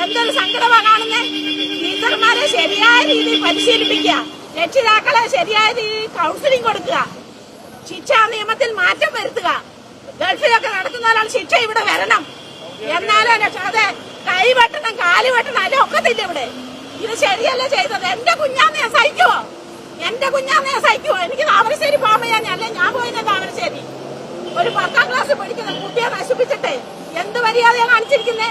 എന്തൊരു സങ്കടമാണ് കാണുന്നേ ടീച്ചർമാരെ ശരിയായ രീതിയിൽ പരിശീലിപ്പിക്കുക. രക്ഷിതാക്കളെ ശരിയായ രീതിയിൽ കൗൺസിലിംഗ് കൊടുക്കുക. ശിക്ഷാ നിയമത്തിൽ മാറ്റം വരുത്തുക. ഗൾഫിലൊക്കെ നടക്കുന്ന ശിക്ഷ ഇവിടെ വരണം. എന്നാലും അതെ കൈ വെട്ടണം കാൽ വെട്ടണം അല്ല ഒക്കത്തില്ല ഇവിടെ. ഇത് ശരിയല്ല ചെയ്തത്. എന്റെ കുഞ്ഞാന്ന് സഹിക്കുവോ? എന്റെ കുഞ്ഞാന്ന് ഞാൻ സഹിക്കുവോ? എനിക്ക് താമരശ്ശേരി പോകുമ്പോ അല്ലേ ഞാൻ പോയത് താമരശ്ശേരി? ഒരു പത്താം ക്ലാസ് പഠിക്കുന്ന കുട്ടിയെ നശിപ്പിച്ചിട്ടേ. എന്ത് മര്യാദയാണ് കാണിച്ചിരിക്കുന്നേ?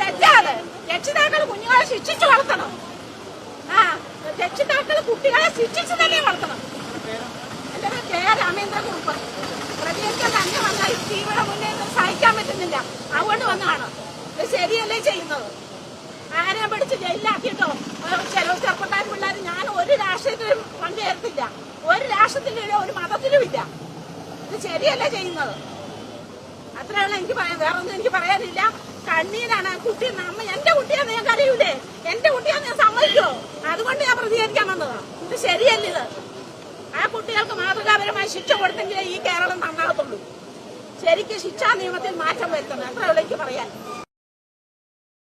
രക്ഷിതാക്കൾ കുഞ്ഞുങ്ങളെ ശിക്ഷിച്ചു വളർത്തണം. ആ രക്ഷിതാക്കൾ കുട്ടികളെ ശിക്ഷിച്ചു തന്നെ വളർത്തണം. എന്റെ പേര് കെ രാമേന്ദ്ര കുറുപ്പ് പ്രതികരിക്കാൻ തന്നെ വന്നാൽ ടിവിയുടെ മുന്നേ സഹിക്കാൻ പറ്റുന്നില്ല. അതുകൊണ്ട് വന്നതാണ്. ഇത് ശരിയല്ലേ ചെയ്യുന്നത്? ആരെയും പിടിച്ച് ജയിലാക്കിയിട്ടോ ചില ചെറുപ്പക്കാർ പിള്ളേർ ഞാൻ ഒരു രാഷ്ട്രീയത്തിലും പങ്കുചേർത്തില്ല ഒരു രാഷ്ട്രത്തിലും ഒരു മതത്തിലും ഇല്ല. ഇത് ശരിയല്ലേ ചെയ്യുന്നത്? അത്രയുള്ള എനിക്ക് പറയാൻ വേറെ ഒന്നും എനിക്ക് പറയാനില്ല. കണ്ണീരാണ് കുട്ടി. നമ്മ എന്റെ കുട്ടിയാന്ന് ഞാൻ കരയൂലേ എന്റെ ഞാൻ അതുകൊണ്ട് ഞാൻ പ്രതികരിക്കാൻ വന്നതാ. ഇത് ശരിയല്ല ഇത്. ആ കുട്ടികൾക്ക് മാതൃകാപരമായ ശിക്ഷ കൊടുത്തെങ്കിലേ ഈ കേരളം നന്നാകത്തുള്ളൂ. ശരിക്കും ശിക്ഷാ നിയമത്തിൽ മാറ്റം വരുത്തണം. അത്ര എനിക്ക് പറയാൻ.